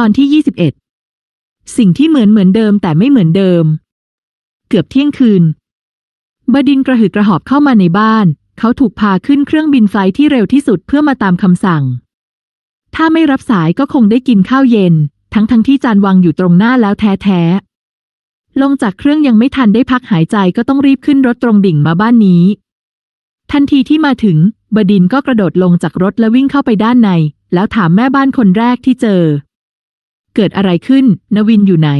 ตอนที่ 21 สิ่งที่เหมือนเหมือนเดิมแต่ไม่เหมือนเดิม เกือบเที่ยงคืน บดินกระหืดกระหอบเข้ามาในบ้าน เขาถูกพาขึ้นเครื่องบินไฟที่เร็วที่สุดเพื่อมาตามคำสั่ง ถ้าไม่รับสายก็คงได้กินข้าวเย็น ทั้งทั้งที่จานวางอยู่ตรงหน้าแล้วแท้แท้ๆลงจากเครื่องยังไม่ทันได้พักหายใจก็ต้องรีบขึ้นรถตรงดิ่งมาบ้านนี้ ทันทีที่มาถึง บดินก็กระโดดลงจากรถและวิ่งเข้าไปด้านใน แล้วถามแม่บ้านคนแรกที่เจอ เกิดอะไรขึ้น นวินอยู่ไหน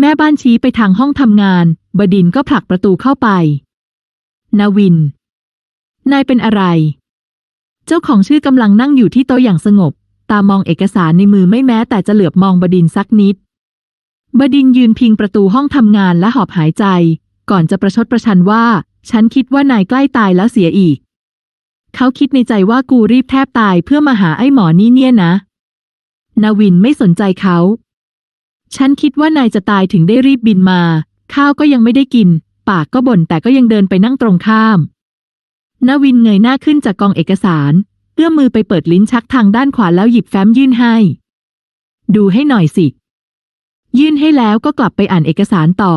แม่บ้านชี้ไปทางห้องทำงาน บดินก็ผลักประตูเข้าไป นวิน นายเป็นอะไร เจ้าของชื่อกำลังนั่งอยู่ที่โต๊ะอย่างสงบ ตามองเอกสารในมือไม่แม้แต่จะเหลือบมองบดินสักนิด บดินยืนพิงประตูห้องทำงานและหอบหายใจ ก่อนจะประชดประชันว่า ฉันคิดว่านายใกล้ตายแล้วเสียอีก เขาคิดในใจว่ากูรีบแทบตายเพื่อมาหาไอ้หมอนี่เนี่ยนะนาวินไม่สนใจเขา ฉันคิดว่านายจะตายถึงได้รีบบินมา ข้าวก็ยังไม่ได้กิน ปากก็บ่นแต่ก็ยังเดินไปนั่งตรงข้ามนาวินเงยหน้าขึ้นจากกองเอกสารเอื้อมมือไปเปิดลิ้นชักทางด้านขวาแล้วหยิบแฟ้มยื่นให้ ดูให้หน่อยสิ ยื่นให้แล้วก็กลับไปอ่านเอกสารต่อ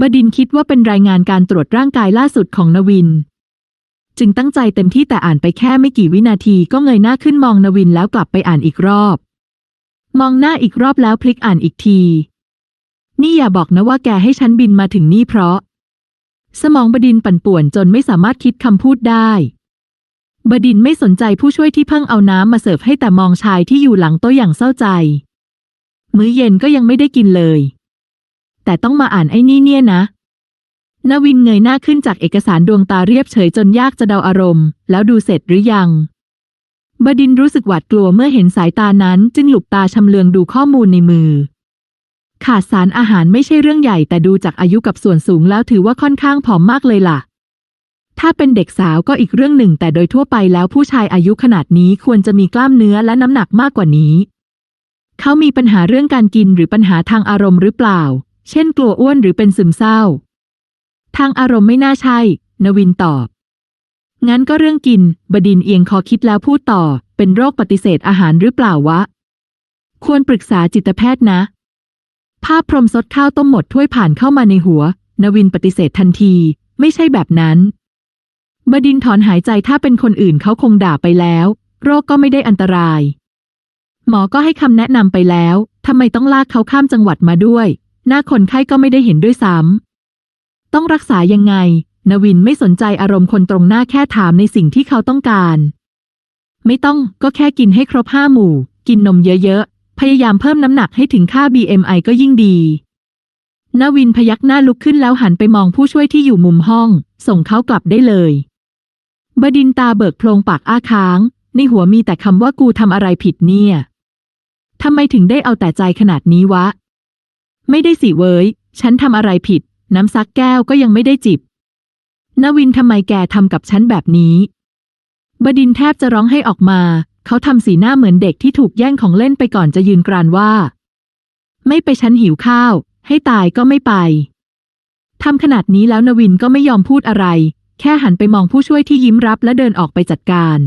บดินคิดว่าเป็นรายงานการตรวจร่างกายล่าสุดของนวิน จึงตั้งใจเต็มที่แต่อ่านไปแค่ไม่กี่วินาทีก็เงยหน้าขึ้นมองนวินแล้วกลับไปอ่านอีกรอบ มองหน้าอีกรอบแล้วพลิกอ่านอีกที นี่อย่าบอกนะว่าแกให้ฉันบินมาถึงนี่เพราะ สมองบดินปั่นป่วนจนไม่สามารถคิดคำพูดได้ บดินไม่สนใจผู้ช่วยที่เพิ่งเอาน้ำมาเสิร์ฟให้แต่มองชายที่อยู่หลังโต๊ะอย่างเศร้าใจ มื้อเย็นก็ยังไม่ได้กินเลย แต่ต้องมาอ่านไอ้นี่เนี่ยนะนวินเงยหน้าขึ้นจากเอกสารดวงตาเรียบเฉยจนยากจะเดาอารมณ์ แล้วดูเสร็จหรือยัง บดินร์รู้สึกหวาดกลัวเมื่อเห็นสายตานั้นจึงหลุบตาชำเลืองดูข้อมูลในมือ ขาดสารอาหารไม่ใช่เรื่องใหญ่แต่ดูจากอายุกับส่วนสูงแล้วถือว่าค่อนข้างผอมมากเลยล่ะ ถ้าเป็นเด็กสาวก็อีกเรื่องหนึ่งแต่โดยทั่วไปแล้วผู้ชายอายุขนาดนี้ควรจะมีกล้ามเนื้อและน้ำหนักมากกว่านี้ เขามีปัญหาเรื่องการกินหรือปัญหาทางอารมณ์หรือเปล่า เช่น กลัวอ้วนหรือเป็นซึมเศร้า ทางอารมณ์ไม่น่าใช่ นวินตอบ งั้นก็เรื่องกิน บดินเอียงคอคิดแล้วพูดต่อ เป็นโรคปฏิเสธอาหารหรือเปล่าวะ ควรปรึกษาจิตแพทย์นะ ภาพพรมซดข้าวต้มหมดถ้วยผ่านเข้ามาในหัว นวินปฏิเสธทันที ไม่ใช่แบบนั้น บดินถอนหายใจถ้าเป็นคนอื่นเขาคงด่าไปแล้ว โรคก็ไม่ได้อันตราย หมอก็ให้คำแนะนำไปแล้วทำไมต้องลากเขาข้ามจังหวัดมาด้วย หน้าคนไข้ก็ไม่ได้เห็นด้วยซ้ำต้องรักษายังไง นวินไม่สนใจอารมณ์คนตรงหน้าแค่ถามในสิ่งที่เขาต้องการ ไม่ต้องก็แค่กินให้ครบห้าหมู่ กินนมเยอะๆ พยายามเพิ่มน้ำหนักให้ถึงค่า BMI ก็ยิ่งดี นวินพยักหน้าลุกขึ้นแล้วหันไปมองผู้ช่วยที่อยู่มุมห้อง ส่งเขากลับได้เลย บดินตาเบิกโพลงปากอ้าค้าง ในหัวมีแต่คำว่ากูทำอะไรผิดเนี่ยทำไมถึงได้เอาแต่ใจขนาดนี้วะ ไม่ได้สิเว้ย ฉันทำอะไรผิด น้ำซักแก้วก็ยังไม่ได้จิบ นวินทำไมแกทำกับฉันแบบนี้ บดินแทบจะร้องให้ออกมา เขาทำสีหน้าเหมือนเด็กที่ถูกแย่งของเล่นไปก่อนจะยืนกรานว่า ไม่ไปฉันหิวข้าว ให้ตายก็ไม่ไปทำขนาดนี้แล้วนวินก็ไม่ยอมพูดอะไร แค่หันไปมองผู้ช่วยที่ยิ้มรับและเดินออกไปจัดการ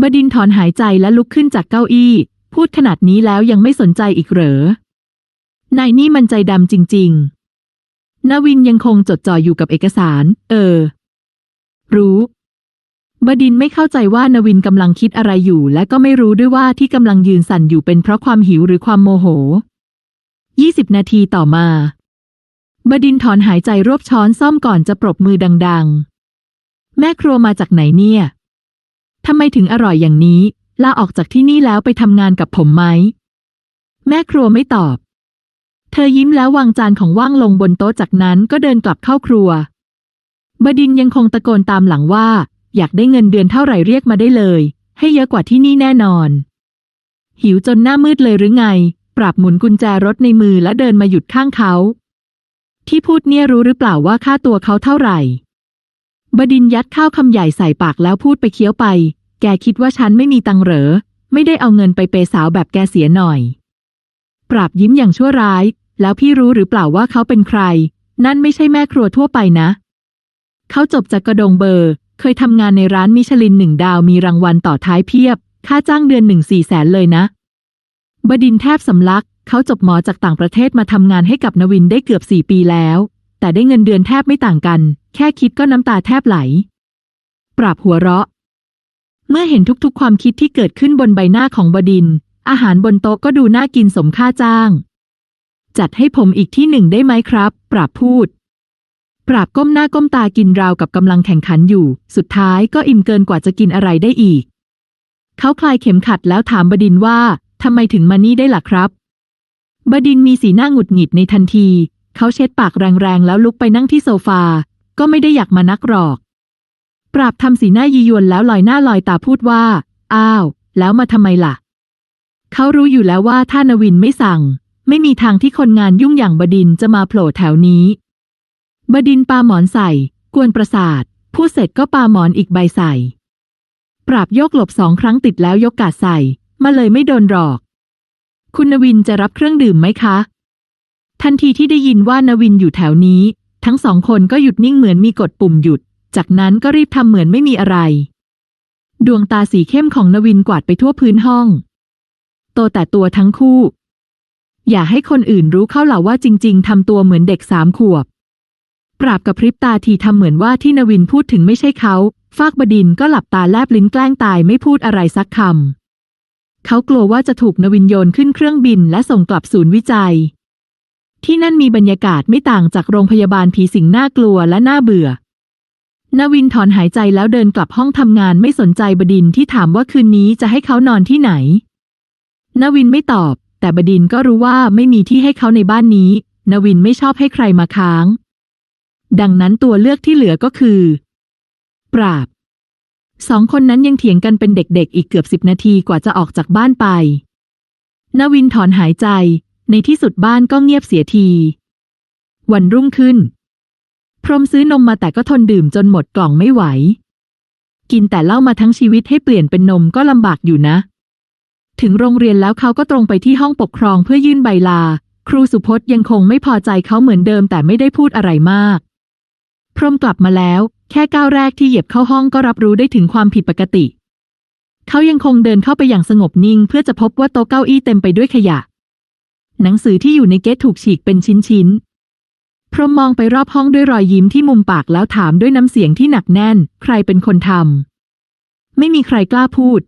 บดินถอนหายใจและลุกขึ้นจากเก้าอี้ พูดขนาดนี้แล้วยังไม่สนใจอีกเหรอนายนี่มันใจดำจริง ๆ นวินยังคงจดจ่ออยู่กับเอกสาร เออ รู้ บดินไม่เข้าใจว่านวินกำลังคิดอะไรอยู่ และก็ไม่รู้ด้วยว่าที่กำลังยืนสั่นอยู่เป็นเพราะความหิวหรือความโมโหยี่สิบนาทีต่อมา บดินถอนหายใจรวบช้อนซ่อมก่อนจะปรบมือดัง ๆ แม่ครัวมาจากไหนเนี่ยทำไมถึงอร่อยอย่างนี้ลาออกจากที่นี่แล้วไปทำงานกับผมไหม แม่ครัวไม่ตอบ เธอยิ้มแล้ววางจานของว่างลงบนโต๊ะจากนั้นก็เดินกลับเข้าครัว บดินยังคงตะโกนตามหลังว่า อยากได้เงินเดือนเท่าไหร่เรียกมาได้เลย ให้เยอะกว่าที่นี่แน่นอน หิวจนหน้ามืดเลยหรือไง ปรับหมุนกุญแจรถในมือและเดินมาหยุดข้างเขา ที่พูดเนี่ยรู้หรือเปล่าว่าค่าตัวเขาเท่าไหร่ บดินยัดข้าวคำใหญ่ใส่ปากแล้วพูดไปเคี้ยวไป แกคิดว่าฉันไม่มีตังเหรอ ไม่ได้เอาเงินไปเปย์สาวแบบแกเสียหน่อย ปราบยิ้มอย่างชั่วร้าย แล้วพี่รู้หรือเปล่าว่าเขาเป็นใคร นั่นไม่ใช่แม่ครัวทั่วไปนะ เขาจบจากกระดงเบอร์ เคยทำงานในร้านมิชลินหนึ่งดาวมีรางวัลต่อท้ายเพียบ ค่าจ้างเดือนหนึ่งสี่แสนเลยนะ บดินแทบสำลัก เขาจบหมอจากต่างประเทศมาทำงานให้กับนวินได้เกือบสี่ปีแล้ว แต่ได้เงินเดือนแทบไม่ต่างกัน แค่คิดก็น้ำตาแทบไหล ปราบหัวเราะ เมื่อเห็นทุกๆ ความคิดที่เกิดขึ้นบนใบหน้าของบดิน อาหารบนโต๊ะก็ดูน่ากินสมค่าจ้าง จัดให้ผมอีกที่หนึ่งได้ไหมครับ ปราบพูด ปราบก้มหน้าก้มตากินราวกับกำลังแข่งขันอยู่ สุดท้ายก็อิ่มเกินกว่าจะกินอะไรได้อีก เขาคลายเข็มขัดแล้วถามบดินว่าทำไมถึงมานี่ได้ล่ะครับ บดินมีสีหน้าหงุดหงิดในทันที เขาเช็ดปากแรงๆแล้วลุกไปนั่งที่โซฟา ก็ไม่ได้อยากมานักหรอก ปราบทำสีหน้ายียวนแล้วลอยหน้าลอยตาพูดว่า อ้าว แล้วมาทำไมล่ะ เขารู้อยู่แล้วว่าถ้านวินไม่สั่ง ไม่มีทางที่คนงานยุ่งอย่างบดินจะมาโผล่แถวนี้ บดินปาหมอนใส่ กวนประสาทพูดเสร็จก็ปาหมอนอีกใบใส่ ปราบโยกหลบสองครั้งติดแล้วยกกาดใส่ มาเลยไม่โดนหรอก คุณนวินจะรับเครื่องดื่มไหมคะ ทันทีที่ได้ยินว่านวินอยู่แถวนี้ ทั้งสองคนก็หยุดนิ่งเหมือนมีกดปุ่มหยุด จากนั้นก็รีบทำเหมือนไม่มีอะไร ดวงตาสีเข้มของนวินกวาดไปทั่วพื้นห้อง โตแต่ตัวทั้งคู่ อย่าให้คนอื่นรู้เข้าเหล่าว่าจริง ๆทำตัวเหมือนเด็กสามขวบ ปราบกับพริบตาทีทำเหมือนว่าที่นวินพูดถึงไม่ใช่เขา ฟากบดินก็หลับตาแลบลิ้นแกล้งตายไม่พูดอะไรสักคำ เขากลัวว่าจะถูกนวินโยนขึ้นเครื่องบินและส่งกลับศูนย์วิจัย ที่นั่นมีบรรยากาศไม่ต่างจากโรงพยาบาลผีสิงน่ากลัวและน่าเบื่อนวินถอนหายใจแล้วเดินกลับห้องทำงานไม่สนใจบดินที่ถามว่าคืนนี้จะให้เขานอนที่ไหนนวินไม่ตอบ แต่บดินก็รู้ว่าไม่มีที่ให้เขาในบ้านนี้ นวินไม่ชอบให้ใครมาค้าง ดังนั้นตัวเลือกที่เหลือก็คือ ปราบ สองคนนั้นยังเถียงกันเป็นเด็กๆ อีกเกือบสิบนาทีกว่าจะออกจากบ้านไป นวินถอนหายใจ ในที่สุดบ้านก็เงียบเสียที วันรุ่งขึ้น พรมซื้อนมมาแต่ก็ทนดื่มจนหมดกล่องไม่ไหว กินแต่เหล้ามาทั้งชีวิตให้เปลี่ยนเป็นนมก็ลำบากอยู่นะ ถึงโรงเรียนแล้วเขาก็ตรงไปที่ห้องปกครองเพื่อยื่นใบลา ครูสุพจน์ยังคงไม่พอใจเขาเหมือนเดิมแต่ไม่ได้พูดอะไรมาก พรมกลับมาแล้ว แค่ก้าวแรกที่เหยียบเข้าห้องก็รับรู้ได้ถึงความผิดปกติ เขายังคงเดินเข้าไปอย่างสงบนิ่ง เพื่อจะพบว่าโต๊ะเก้าอี้เต็มไปด้วยขยะ หนังสือที่อยู่ในเกตถูกฉีกเป็นชิ้นๆ พรมมองไปรอบห้องด้วยรอยยิ้มที่มุมปากแล้วถามด้วยน้ำเสียงที่หนักแน่น ใครเป็นคนทำไม่มีใครกล้าพูด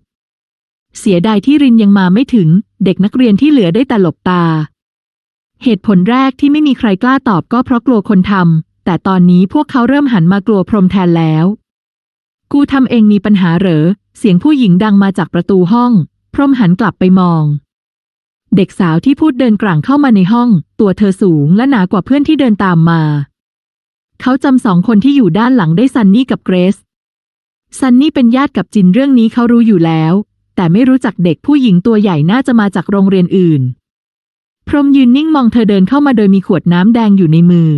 เสียดายที่รินยังมาไม่ถึง เด็กนักเรียนที่เหลือได้แต่หลบตา เหตุผลแรกที่ไม่มีใครกล้าตอบก็เพราะกลัวคนทำแต่ตอนนี้พวกเขาเริ่มหันมากลัวพรมแทนแล้ว กูทำเองมีปัญหาเหรอ เสียงผู้หญิงดังมาจากประตูห้อง พรมหันกลับไปมอง เด็กสาวที่พูดเดินกลางเข้ามาในห้อง ตัวเธอสูงและหนากว่าเพื่อนที่เดินตามมา เขาจำสองคนที่อยู่ด้านหลังได้ซันนี่กับเกรซซันนี่เป็นญาติกับจินเรื่องนี้เขารู้อยู่แล้ว แต่ไม่รู้จักเด็กผู้หญิงตัวใหญ่น่าจะมาจากโรงเรียนอื่น พรหมยืนนิ่งมองเธอเดินเข้ามาโดยมีขวดน้ำแดงอยู่ในมือ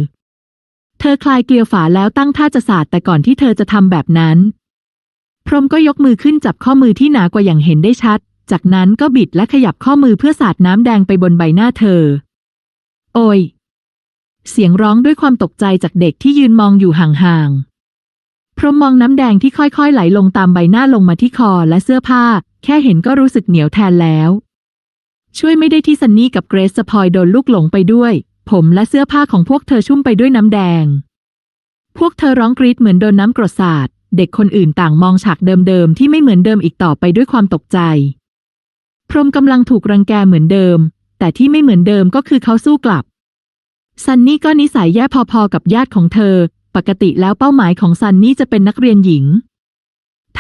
เธอคลายเกลียวฝาแล้วตั้งท่าจะสาดแต่ก่อนที่เธอจะทำแบบนั้น พรหมก็ยกมือขึ้นจับข้อมือที่หนากว่าอย่างเห็นได้ชัด จากนั้นก็บิดและขยับข้อมือเพื่อสาดน้ำแดงไปบนใบหน้าเธอ โอย เสียงร้องด้วยความตกใจจากเด็กที่ยืนมองอยู่ห่างๆพรหมมองน้ำแดงที่ค่อยๆ ไหลลงตามใบหน้าลงมาที่คอและเสื้อผ้า แค่เห็นก็รู้สึกเหนียวแทนแล้ว ช่วยไม่ได้ที่ซันนี่กับเกรซสปอยโดนลูกหลงไปด้วย ผมและเสื้อผ้าของพวกเธอชุ่มไปด้วยน้ำแดง พวกเธอร้องกรีดเหมือนโดนน้ำกรดสาดเด็กคนอื่นต่างมองฉากเดิมๆที่ไม่เหมือนเดิมอีกต่อไปด้วยความตกใจ พรมกำลังถูกรังแกเหมือนเดิม แต่ที่ไม่เหมือนเดิมก็คือเขาสู้กลับ ซันนี่ก็นิสัยแย่พอๆกับญาติของเธอ ปกติแล้วเป้าหมายของซันนี่จะเป็นนักเรียนหญิง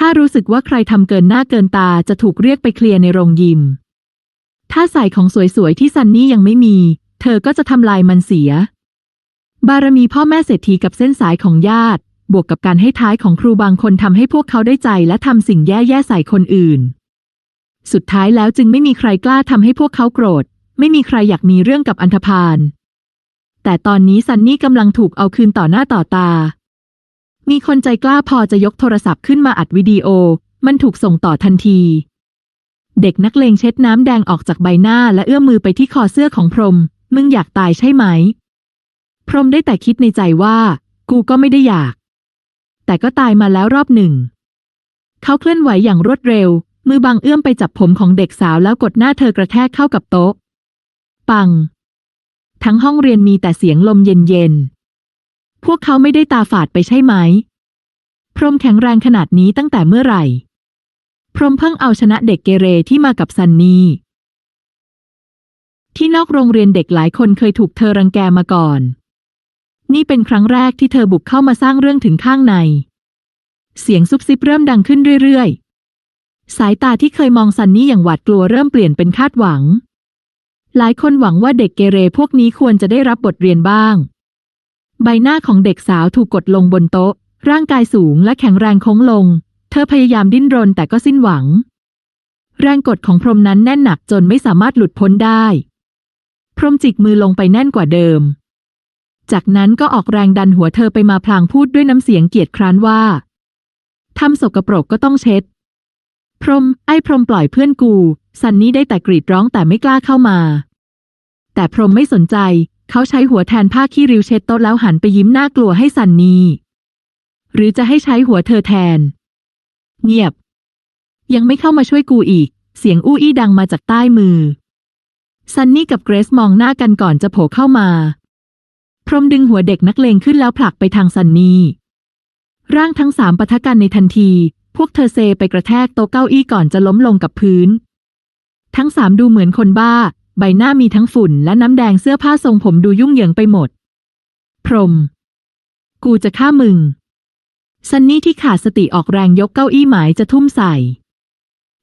ถ้ารู้สึกว่าใครทำเกินหน้าเกินตาจะถูกเรียกไปเคลียร์ในโรงยิม ถ้าใส่ของสวยๆที่ซันนี่ยังไม่มี เธอก็จะทำลายมันเสีย บารมีพ่อแม่เศรษฐีกับเส้นสายของญาติ บวกกับการให้ท้ายของครูบางคนทำให้พวกเขาได้ใจและทำสิ่งแย่ๆใส่คนอื่น สุดท้ายแล้วจึงไม่มีใครกล้าทำให้พวกเขาโกรธ ไม่มีใครอยากมีเรื่องกับอันธพาลแต่ตอนนี้ซันนี่กำลังถูกเอาคืนต่อหน้าต่อตา มีคนใจกล้าพอจะยกโทรศัพท์ขึ้นมาอัดวิดีโอ มันถูกส่งต่อทันที เด็กนักเลงเช็ดน้ำแดงออกจากใบหน้าและเอื้อมมือไปที่คอเสื้อของพรหมมึงอยากตายใช่ไหม พรหมได้แต่คิดในใจว่า กูก็ไม่ได้อยาก แต่ก็ตายมาแล้วรอบหนึ่ง เขาเคลื่อนไหวอย่างรวดเร็ว มือบางเอื้อมไปจับผมของเด็กสาวแล้วกดหน้าเธอกระแทกเข้ากับโต๊ะ ปัง ทั้งห้องเรียนมีแต่เสียงลมเย็นๆ พวกเขาไม่ได้ตาฝาดไปใช่ไหม พรมแข็งแรงขนาดนี้ตั้งแต่เมื่อไหร่ พรมเพิ่งเอาชนะเด็กเกเรที่มากับซันนี่ ที่นอกโรงเรียนเด็กหลายคนเคยถูกเธอรังแกมาก่อน นี่เป็นครั้งแรกที่เธอบุกเข้ามาสร้างเรื่องถึงข้างใน เสียงซุบซิบเริ่มดังขึ้นเรื่อยๆ สายตาที่เคยมองซันนี่อย่างหวาดกลัวเริ่มเปลี่ยนเป็นคาดหวังหลายคนหวังว่าเด็กเกเรพวกนี้ควรจะได้รับบทเรียนบ้าง ใบหน้าของเด็กสาวถูกกดลงบนโต๊ะ ร่างกายสูงและแข็งแรงโค้งลง เธอพยายามดิ้นรนแต่ก็สิ้นหวัง แรงกดของพรหมนั้นแน่นหนักจนไม่สามารถหลุดพ้นได้ พรหมจิกมือลงไปแน่นกว่าเดิม จากนั้นก็ออกแรงดันหัวเธอไปมาพลางพูดด้วยน้ำเสียงเกียจคร้านว่าทำสกปรกก็ต้องเช็ด พรหมไอ้พรหมปล่อยเพื่อนกูซันนี่ได้แต่กรีดร้องแต่ไม่กล้าเข้ามา แต่พรหมไม่สนใจ เขาใช้หัวแทนผ้าขี้ริ้วเช็ดโต๊ะแล้วหันไปยิ้มน่ากลัวให้ซันนี่ หรือจะให้ใช้หัวเธอแทน เงียบ ยังไม่เข้ามาช่วยกูอีก เสียงอู้อี้ดังมาจากใต้มือ ซันนี่กับเกรซมองหน้ากันก่อนจะโผล่เข้ามา พรมดึงหัวเด็กนักเลงขึ้นแล้วผลักไปทางซันนี่ร่างทั้งสามปะทะกันในทันที พวกเธอเซไปกระแทกโต๊ะเก้าอี้ก่อนจะล้มลงกับพื้น ทั้งสามดูเหมือนคนบ้า ใบหน้ามีทั้งฝุ่นและน้ำแดงเสื้อผ้าทรงผมดูยุ่งเหยิงไปหมด พรม กูจะฆ่ามึง ซันนี่ที่ขาดสติออกแรงยกเก้าอี้หมายจะทุ่มใส่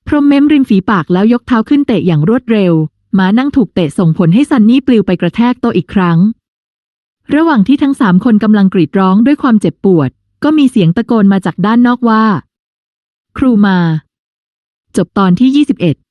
พรมเม้มริมฝีปากแล้วยกเท้าขึ้นเตะอย่างรวดเร็วหมานั่งถูกเตะส่งผลให้ซันนี่ปลิวไปกระแทกโต๊ะอีกครั้ง ระหว่างที่ทั้งสามคนกำลังกรีดร้องด้วยความเจ็บปวด ก็มีเสียงตะโกนมาจากด้านนอกว่า ครูมา จบตอนที่21